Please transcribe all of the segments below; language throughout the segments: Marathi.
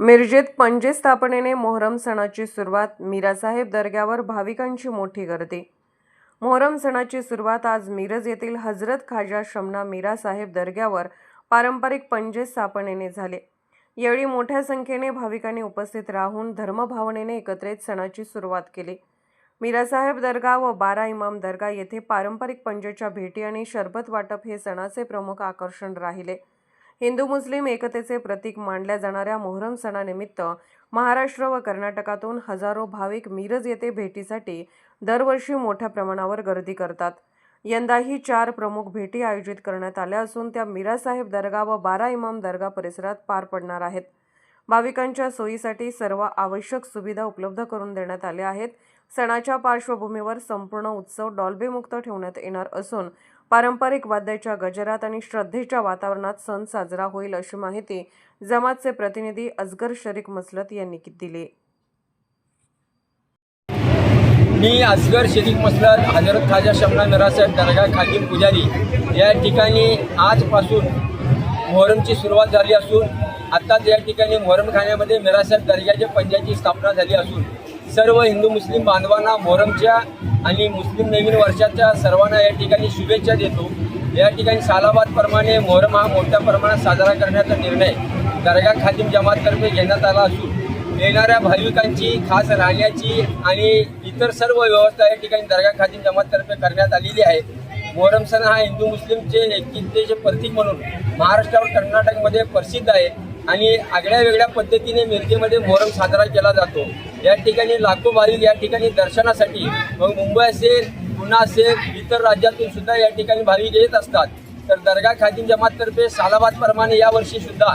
मिरजेत पंजे स्थापनेने मोहरम सणाची सुरुवात मीरासाहेब दर्ग्यावर भाविकांची मोठी गर्दी. मोहरम सणाची सुरुवात आज मिरज येथील हजरत खाजा शमना मीरासाहेब दर्ग्यावर पारंपरिक पंजे स्थापनेने झाले. यावेळी मोठ्या संख्येने भाविकांनी उपस्थित राहून धर्मभावनेने एकत्रित सणाची सुरुवात केली. मीरासाहेब दर्गा व बारा इमाम दर्गा येथे पारंपरिक पंजेच्या भेटी आणि शरबत वाटप हे सणाचे प्रमुख आकर्षण राहिले. हिंदू मुस्लिम एकतेचे प्रतीक मानल्या जाणाऱ्या मोहरम सणानिमित्त महाराष्ट्र व कर्नाटकातून हजारो भाविक मिरज येथे भेटीसाठी दरवर्षी मोठ्या प्रमाणावर गर्दी करतात. यंदाही चार प्रमुख भेटी आयोजित करण्यात आल्या असून त्या मीरासाहेब दर्गा व बारा इमाम दर्गा परिसरात पार पडणार आहेत. भाविकांच्या सोयीसाठी सर्व आवश्यक सुविधा उपलब्ध करून देण्यात आल्या आहेत. सणाच्या पार्श्वभूमीवर संपूर्ण उत्सव डॉल्बीमुक्त ठेवण्यात येणार असून पारंपरिक वाद्याच्या गजरात आणि श्रद्धेच्या वातावरणात सण साजरा होईल अशी माहिती जमातचे प्रतिनिधी अजगर शरीक मसलत यांनी दिली. मी असगर शरीफ मसलत हजरत खाजा शमना नरासाहेब दर्गा खादिम पुजारी. या ठिकाणी आजपासून मोहरमची सुरुवात झाली असून आत्ताच या ठिकाणी मोहरम खाण्यामध्ये मिरासाहेब दर्ग्याच्या पंजाची स्थापना झाली असून सर्व हिंदू मुस्लिम बांधवांना मोहरमच्या आणि मुस्लिम नवीन वर्षाच्या सर्वांना या ठिकाणी शुभेच्छा देतो. या ठिकाणी सालाबादप्रमाणे मोहरम हा मोठ्या प्रमाणात साजरा करण्याचा निर्णय दर्गा खादिम जमाततर्फे घेण्यात आला असून येणाऱ्या भाविकांची खास राहण्याची आणि इतर सर्व व्यवस्था या ठिकाणी दर्गा खादिम जमाततर्फे करण्यात आलेली आहे. मोहरम सण हा हिंदू मुस्लिमचे एकतेचे प्रतीक म्हणून महाराष्ट्र व कर्नाटकमध्ये प्रसिद्ध आहे. आणि आगळ्या वेगळ्या पद्धतीने मिरजेमध्ये मोहरम साजरा केला जातो. या ठिकाणी लाखो भाविक या ठिकाणी दर्शनासाठी मग मुंबई असेल पुणे असेल इतर राज्यातून सुद्धा या ठिकाणी भाविक येत असतात. तर दर्गा खादिम जमाततर्फे सालाबादप्रमाणे यावर्षी सुद्धा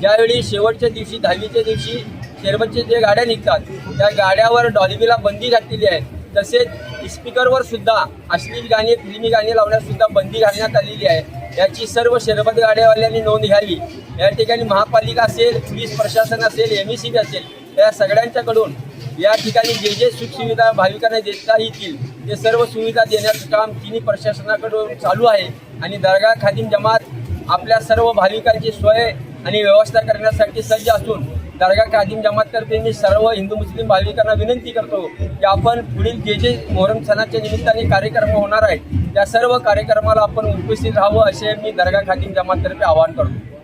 ज्यावेळी शेवटच्या दिवशी दहावीच्या दिवशी शेरबतच्या जे गाड्या निघतात त्या गाड्यावर डॉलिबीला बंदी घातलेली आहे. तसेच स्पीकरवर सुद्धा अश्लील गाणी फिल्मी गाणी लावण्यास सुद्धा बंदी घालण्यात आलेली आहे. याची सर्व शरबत गाड्यावाल्यांनी नोंद घ्यावी. या ठिकाणी महापालिका असेल पोलीस प्रशासन असेल एम सी बी असेल या सगळ्यांच्याकडून या ठिकाणी जे जे सुखसुविधा भाविकांना देता येतील ते सर्व सुविधा देण्याचं काम तिन्ही प्रशासनाकडून चालू आहे. आणि दर्गा खादीम जमात आपल्या सर्व भाविकांची सोय आणि व्यवस्था करण्यासाठी सज्ज असून दर्गा खादिम जमाततर्फे मी सर्व हिंदू मुस्लिम भाविकांना विनंती करतो की आपण पुढील जे जे मोहरम सणाच्या निमित्ताने कार्यक्रम होणार आहेत या सर्व कार्यक्रमाला आपण उपस्थित राहावं असे मी दर्गा खाती जमाततर्फे आवाहन करतो.